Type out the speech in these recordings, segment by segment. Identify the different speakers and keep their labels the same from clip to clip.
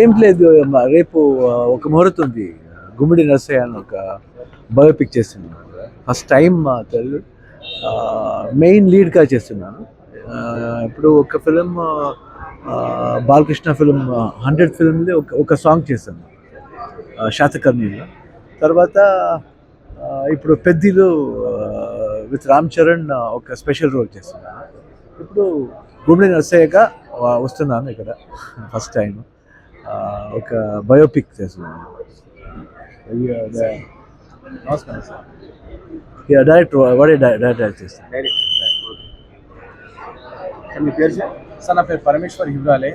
Speaker 1: ఏం లేదు రేపు ఒక ముహూర్తం ఉంది. గుమ్మిడి నర్సయ్య అని ఒక బయోపిక్ చేస్తున్నాను. ఫస్ట్ టైం మా తెలుగు మెయిన్ లీడ్గా చేస్తున్నాను. ఇప్పుడు ఒక ఫిలిం బాలకృష్ణ ఫిలిం హండ్రెడ్ ఫిలింది ఒక ఒక సాంగ్ చేశాను. శాతకర్ణిలో. తర్వాత ఇప్పుడు పెద్దిలో విత్ రామ్ చరణ్ ఒక స్పెషల్ రోల్ చేస్తున్నాను. ఇప్పుడు గుమ్మిడి నర్సయ్యగా వస్తున్నాను ఇక్కడ? ఫస్ట్ టైం ఒక బయోపిక్ చేస్తున్నాను. డైరెక్టర్ వాడే డైరెక్ట్ చేస్తాను
Speaker 2: సార్
Speaker 3: నా పేరు పరమేశ్వర్ హిబ్రాలే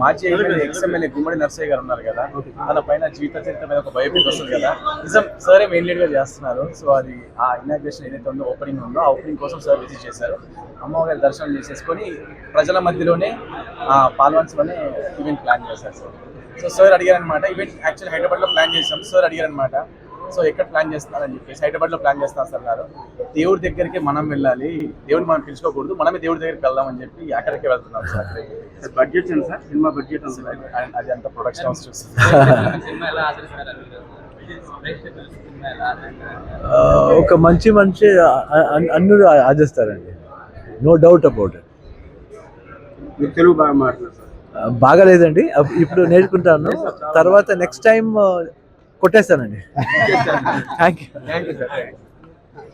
Speaker 3: మాజీ MLA ex MLA Gummadi Narsaiah garu ఉన్నారు కదా. తన పైన జీవిత చరిత్ర మీద ఒక బయోపిక్ వస్తుంది కదా. నిజం సరే మెయిన్ లీడ్గా చేస్తున్నారు. సో అది ఆ ఇనాగ్రేషన్ ఏదైతే ఉందో ఓపెనింగ్ ఉందో ఆ ఓపెనింగ్ కోసం సార్ విజిట్ చేశారు. అమ్మవారి దర్శనం చేసేసుకొని ప్రజల మధ్యలోనే ఆ పాల్వన్స్లోనే ఈవెంట్ ప్లాన్ చేశారు సార్. సో సార్ అడిగారనమాట ఈవెంట్ యాక్చువల్లీ హైదరాబాద్లో ప్లాన్ చేసాం సార్ అడిగారనమాట సో ఎక్కడ ప్లాన్ చేస్తున్నారని చెప్పేసి. హైదరాబాద్లో ప్లాన్ చేస్తున్నారు సార్ అన్నారు దేవుడి దగ్గరికి మనం వెళ్ళాలి. దేవుడిని మనం పిలుచుకోకూడదు. మనమే దేవుడి దగ్గరికి వెళ్దాం అని చెప్పి అక్కడికే వెళ్తున్నాం సార్.
Speaker 2: బడ్జెట్ ఎంత సార్? సినిమా బడ్జెట్
Speaker 3: అది- అంత ప్రొడక్షన్ హౌస్ చూస్తుంది
Speaker 1: ఒక మంచి మనిషి అన్నుడు ఆదిస్తారండి no doubt about it
Speaker 2: Telugu బాగా మాట్లాడుతున్నారు సార్.
Speaker 1: బాగాలేదండి. అప్- ఇప్పుడు నేర్చుకుంటాను. తర్వాత నెక్స్ట్ టైం కొట్టేస్తానండి. Thank you